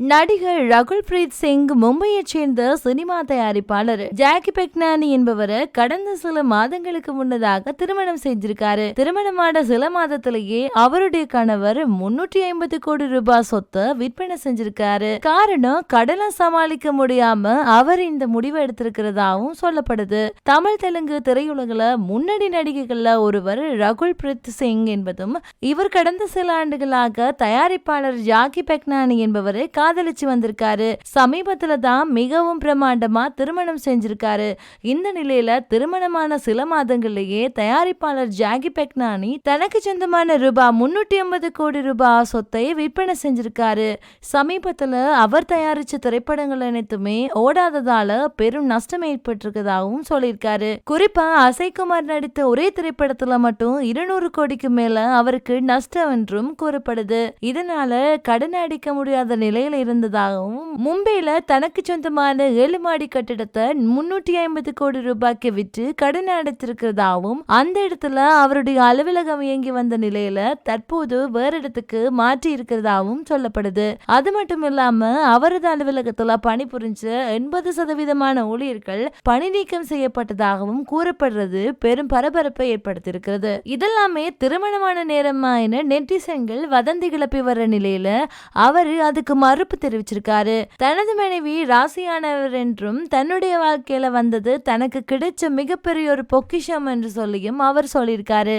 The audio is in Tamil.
நடிகர் ரகுல் பிரீத் சிங் மும்பையைச் சேர்ந்த சினிமா தயாரிப்பாளர். ஜாக்கி பெக்னானி என்பவர் கடந்த சில மாதங்களுக்கு முன்னதாக திருமணம் செஞ்சிருக்காரு. திருமணமான சில மாதத்திலேயே அவருடைய கணவர் முன்னூற்றி ஐம்பது கோடி ரூபாய் சொத்தை விற்பனை செஞ்சிருக்காரு. காரணம் கடனை சமாளிக்க முடியாம அவர் இந்த முடிவை எடுத்திருக்கிறதாவும் சொல்லப்படுது. தமிழ் தெலுங்கு திரையுலகில முன்னணி நடிகைகள்ல ஒருவர் ரகுல் பிரீத் சிங் என்பதும் இவர் கடந்த சில ஆண்டுகளாக தயாரிப்பாளர் ஜாக்கி பெக்னானி என்பவரை காதலிச்சு வந்திருக்காரு. சமீபத்துல தான் மிகவும் பிரமாண்டமா திருமணம் செஞ்சிருக்காரு. இந்த நிலையில திருமணமான சில மாதங்கள்லயே தயாரிப்பாளர் ஜாகி பெக்னானி தனக்கு சொந்தமான ரூபாய் முன்னூற்றி ஐம்பது கோடி ரூபாய் சொத்தை விற்பனை செஞ்சிருக்காரு. சமீபத்துல அவர் தயாரிச்ச திரைப்படங்கள் அனைத்துமே ஓடாததால பெரும் நஷ்டம் ஏற்பட்டிருக்கதாகவும் சொல்லியிருக்காரு. குறிப்பா அசைக்குமார் நடித்த ஒரே திரைப்படத்துல மட்டும் இருநூறு கோடிக்கு மேல அவருக்கு நஷ்டம் என்றும் கூறப்படுது. இதனால கடன் அடிக்க முடியாத நிலையில இருந்ததாகவும் மும்பையில தனக்கு சொந்தமான ஏழு மாடி கட்டிடத்தை முன்னூற்றி ஐம்பது கோடி ரூபாய்க்கு விற்று கடன் அடைத்திருக்கிறதாகவும் அந்த இடத்துல அவருடைய அலுவலகம் இயங்கி வந்த நிலையில தற்போது வேற இடத்துக்கு மாற்றி இருக்கிறதாகவும் சொல்லப்படுது. அது மட்டும் இல்லாம அவரது அலுவலகத்துல பணிபுரிஞ்ச எண்பது சதவீதமான ஊழியர்கள் பணி நீக்கம் செய்யப்பட்டதாகவும் கூறப்படுறது பெரும் பரபரப்பை ஏற்படுத்தியிருக்கிறது. இதெல்லாமே திருமணமான நேரமா என நெட்டிசன்கள் வதந்தி கிளப்பி வர்ற நிலையில அவரு அதுக்கு மறு மறுப்பு தெரிவிச்சிருக்காரு. தனது மனைவி ராசியானவர் என்றும் தன்னுடைய வாழ்க்கையில வந்தது தனக்கு கிடைச்ச மிகப்பெரிய ஒரு பொக்கிஷம் என்று சொல்லியும் அவர் சொல்லியிருக்காரு.